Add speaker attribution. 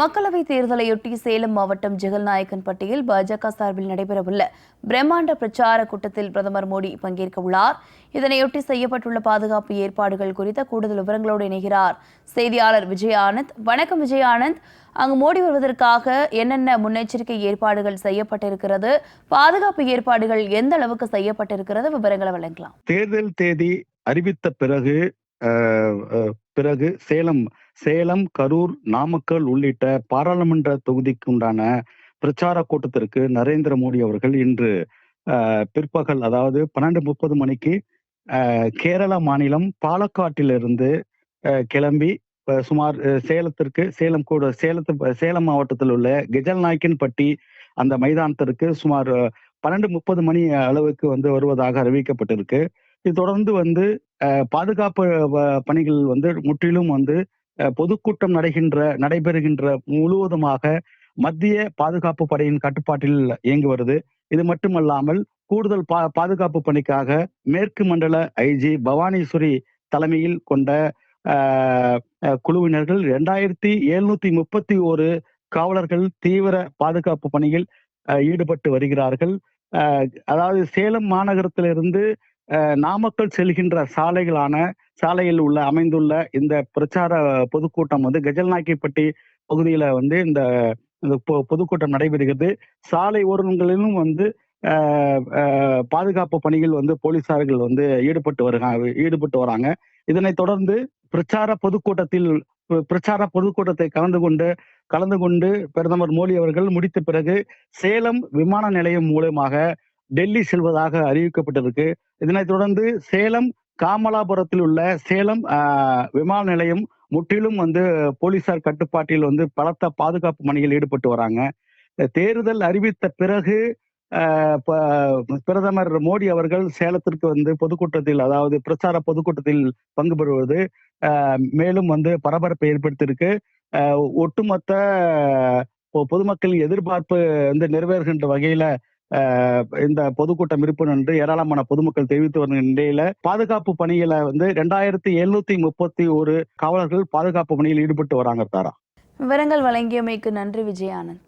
Speaker 1: மக்களவைத் தேர்தலையொட்டி சேலம் மாவட்டம் ஜெகல்நாயக்கன்பட்டியில் பாஜக சார்பில் நடைபெறவுள்ள பிரம்மாண்ட பிரச்சார கூட்டத்தில் பிரதமர் மோடி பங்கேற்க உள்ளார். இதனையொட்டி செய்யப்பட்டுள்ள பாதுகாப்பு ஏற்பாடுகள் குறித்த கூடுதல் விவரங்களோடு இணைகிறார் செய்தியாளர் விஜய் ஆனந்த். வணக்கம் விஜய் ஆனந்த். அங்கு மோடி வருவதற்காக என்னென்ன முன்னெச்சரிக்கை ஏற்பாடுகள் செய்யப்பட்டிருக்கிறது? பாதுகாப்பு ஏற்பாடுகள் எந்த அளவுக்கு செய்யப்பட்டிருக்கிறது? விவரங்களை வழங்கலாம்.
Speaker 2: தேர்தல் தேதி அறிவித்த பிறகு பிறகு சேலம் சேலம் கரூர் நாமக்கல் உள்ளிட்ட பாராளுமன்ற தொகுதிக்கு உண்டான பிரச்சார கூட்டத்திற்கு நரேந்திர மோடி அவர்கள் இன்று பிற்பகல் அதாவது பன்னெண்டு முப்பது மணிக்கு கேரள மாநிலம் பாலக்காட்டிலிருந்து அஹ், கிளம்பி சுமார் அஹ், சேலத்திற்கு சேலம் கூட சேலத்து சேலம் மாவட்டத்தில் உள்ள கெஜல் நாய்க்கின்பட்டி அந்த மைதானத்திற்கு சுமார் பன்னெண்டு முப்பது மணி அளவுக்கு வந்து வருவதாக அறிவிக்கப்பட்டிருக்கு. இது தொடர்ந்து வந்து பாதுகாப்பு பணிகள் வந்து முற்றிலும் வந்து பொதுக்கூட்டம் நடைகின்ற நடைபெறுகின்ற முழுவதுமாக மத்திய பாதுகாப்பு படையின் கட்டுப்பாட்டில் இயங்கி வருது. இது மட்டுமல்லாமல் கூடுதல் பா பாதுகாப்பு பணிக்காக மேற்கு மண்டல ஐஜி பவானீஸ்வரி தலைமையில் கொண்ட குழுவினர்கள் இரண்டாயிரத்தி எழுநூத்தி முப்பத்தி ஒரு காவலர்கள் தீவிர பாதுகாப்பு பணியில் அஹ், ஈடுபட்டு வருகிறார்கள். அதாவது சேலம் மாநகரத்திலிருந்து நாமக்கல் செல்கின்ற சாலைகளான சாலையில் உள்ள அமைந்துள்ள இந்த பிரச்சார பொதுக்கூட்டம் வந்து கஜல்நாய்க்கிப்பட்டி பகுதியில வந்து இந்த இந்த பொ- பொதுக்கூட்டம் நடைபெறுகிறது. சாலை ஓரங்களிலும் வந்து பாதுகாப்பு பணிகள் வந்து போலீசார்கள் வந்து ஈடுபட்டு வருகிறாங்க ஈடுபட்டு வராங்க. இதனைத் தொடர்ந்து பிரச்சார பொதுக்கூட்டத்தில் பிரச்சார பொதுக்கூட்டத்தை கலந்து கொண்டு கலந்து கொண்டு பிரதமர் மோடி அவர்கள் முடித்த பிறகு சேலம் விமான நிலையம் மூலமாக டெல்லி செல்வதாக அறிவிக்கப்பட்டிருக்கு. இதனைத் தொடர்ந்து சேலம் காமலாபுரத்தில் உள்ள சேலம் ஆஹ், விமான நிலையம் முற்றிலும் வந்து போலீசார் கட்டுப்பாட்டில் வந்து பலத்த பாதுகாப்பு பணியில் ஈடுபட்டு வராங்க. தேர்தல் அறிவித்த பிறகு ஆஹ், பிரதமர் மோடி அவர்கள் சேலத்திற்கு வந்து பொதுக்கூட்டத்தில் அதாவது பிரச்சார பொதுக்கூட்டத்தில் பங்கு பெறுவது ஆஹ், மேலும் வந்து பரபரப்பை ஏற்படுத்தியிருக்கு. ஆஹ், ஒட்டுமொத்த பொதுமக்களின் எதிர்பார்ப்பு வந்து நிறைவேறுகின்ற வகையில இந்த பொதுக்கூட்டம் இருப்பது என்று ஏராளமான பொதுமக்கள் தெரிவித்து வரும் நிலையில பாதுகாப்பு பணியில வந்து ரெண்டாயிரத்தி எழுநூத்தி முப்பத்தி ஒரு காவலர்கள் பாதுகாப்பு பணியில் ஈடுபட்டு வராங்க தாரா.
Speaker 1: விவரங்கள் வழங்கியமைக்கு நன்றி விஜய் ஆனந்த்